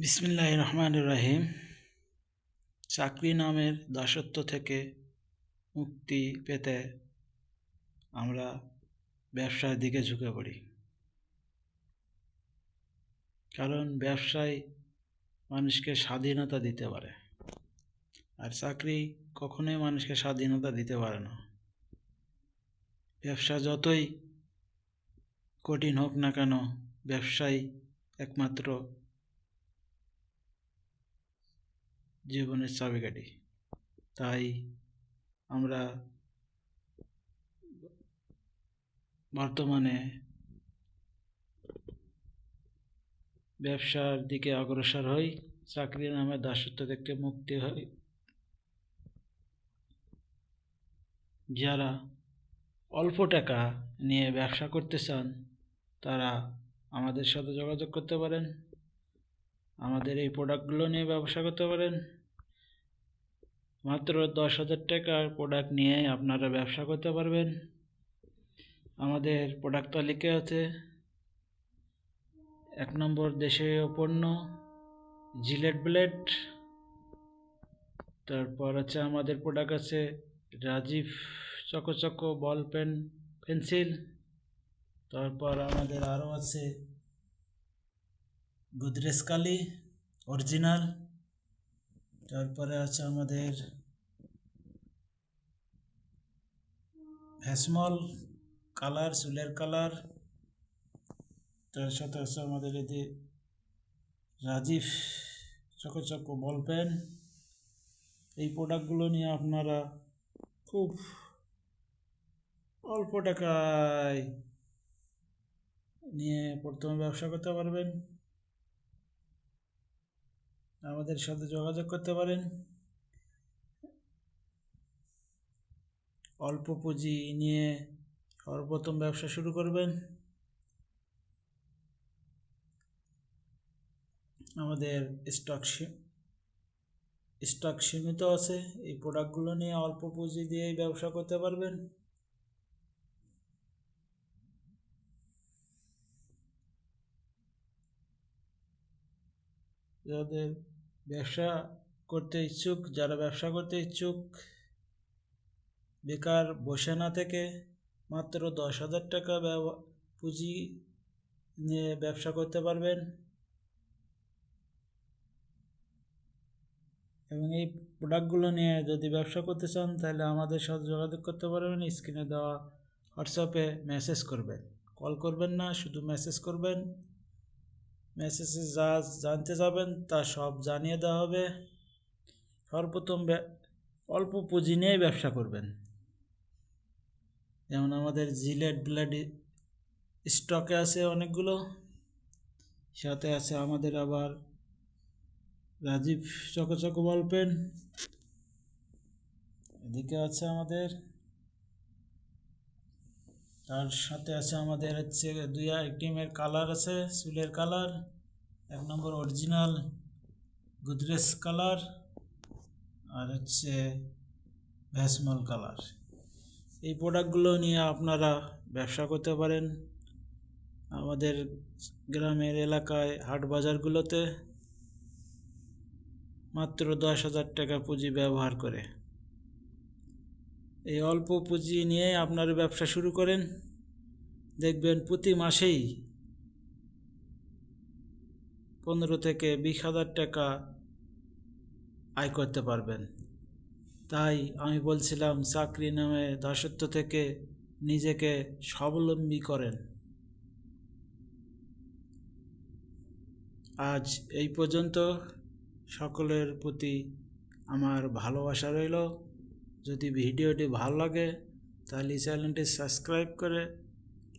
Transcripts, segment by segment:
বিসমিল্লাহ রহমান রহিম। চাকরি নামের দাসত্ব থেকে মুক্তি পেতে আমরা ব্যবসার দিকে ঝুঁকে পড়ি। কারণ ব্যবসায় মানুষকে স্বাধীনতা দিতে পারে। আর চাকরি কখনোই মানুষকে স্বাধীনতা দিতে পারে না। ব্যবসা যতই কঠিন হোক না কেন ব্যবসায় একমাত্র জীবনের চাবিকাঠি। তাই আমরা বর্তমানে ব্যবসার দিকে অগ্রসর হই। চাকরি নামে দাসত্ব থেকে মুক্তি হই। যারা অল্প টাকা নিয়ে ব্যবসা করতে চান, তারা আমাদের সাথে যোগাযোগ করতে পারেন। আমাদের এই প্রোডাক্টগুলো নিয়ে ব্যবসা করতে পারেন। মাত্র দশ হাজার টাকার প্রোডাক্ট নিয়ে আপনারা ব্যবসা করতে পারবেন। আমাদের প্রোডাক্ট তালিকা আছে। এক নম্বর দেশীয় পণ্য জিলেট ব্লেড তারপর আছে আমাদের প্রোডাক্ট আছে Rajib choco ball pen, pencil. তারপর আমাদের আরও আছে গোদরেজ কালি অরিজিনাল তারপরে আছে আমাদের ভ্যাসমল কালার, চুলের কালার। তার সাথে আছে আমাদের এতে Rajib choco choco ball pen. এই প্রোডাক্টগুলো নিয়ে আপনারা খুব অল্প টাকায় নিয়ে প্রথমে ব্যবসা করতে পারবেন। আমাদের সাথে যোগাযোগ করতে পারেন। অল্প পুঁজি নিয়ে সর্বপ্রথম ব্যবসা শুরু করবেন। আমাদের স্টক স্টক সীমিত আছে, এই প্রোডাক্টগুলো নিয়ে অল্প পুঁজি দিয়েই ব্যবসা করতে পারবেন। যাদের ব্যবসা করতে ইচ্ছুক, যারা ব্যবসা করতে ইচ্ছুক, বেকার বসে না থেকে মাত্র দশ হাজার টাকা পুঁজি নিয়ে ব্যবসা করতে পারবেন। এবং এই প্রোডাক্টগুলো নিয়ে যদি ব্যবসা করতে চান, তাহলে আমাদের সাথে যোগাযোগ করতে পারবেন। স্ক্রিনে দেওয়া হোয়াটসঅ্যাপে মেসেজ করবেন। কল করবেন না, শুধু মেসেজ করবেন। মেসেজে যা জানতে যাবেন তা সব জানিয়ে দেওয়া হবে। সর্বপ্রথম অল্প পুঁজি নিয়েই ব্যবসা করবেন। যেমন আমাদের জিলেট ব্লেড স্টকে আছে অনেকগুলো। সাথে আছে আমাদের আবার রাজীব চকচক বল পেন এদিকে আছে আমাদের তার সাথে আছে আমাদের হচ্ছে দুই আইটেমের কালার আছে, চুলের কালার, এক নম্বর অরিজিনাল গুদরেজ কালার আর হচ্ছে ভ্যাসমল কালার। এই প্রোডাক্টগুলো নিয়ে আপনারা ব্যবসা করতে পারেন। আমাদের গ্রামের এলাকায় হাট বাজারগুলোতে মাত্র দশ হাজার টাকা পুঁজি ব্যবহার করে। এই অল্প পুঁজি নিয়ে আপনার ব্যবসা শুরু করেন। দেখবেন প্রতি মাসেই পনেরো থেকে বিশ হাজার টাকা আয় করতে পারবেন। তাই আমি বলছিলাম, চাকরি নামে দাসত্ব থেকে নিজেকে স্বাবলম্বী করেন। আজ এই পর্যন্ত সকলের প্রতি আমার ভালোবাসা রইল। যদি ভিডিওটি ভালো লাগে, তাহলে চ্যানেলটি সাবস্ক্রাইব করে,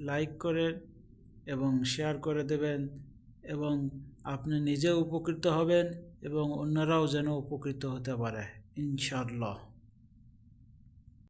লাইক করে এবং শেয়ার করে দেবেন এবং আপনি নিজেও উপকৃত হবেন এবং অন্যরাও যেন উপকৃত হতে পারে, ইনশাআল্লাহ।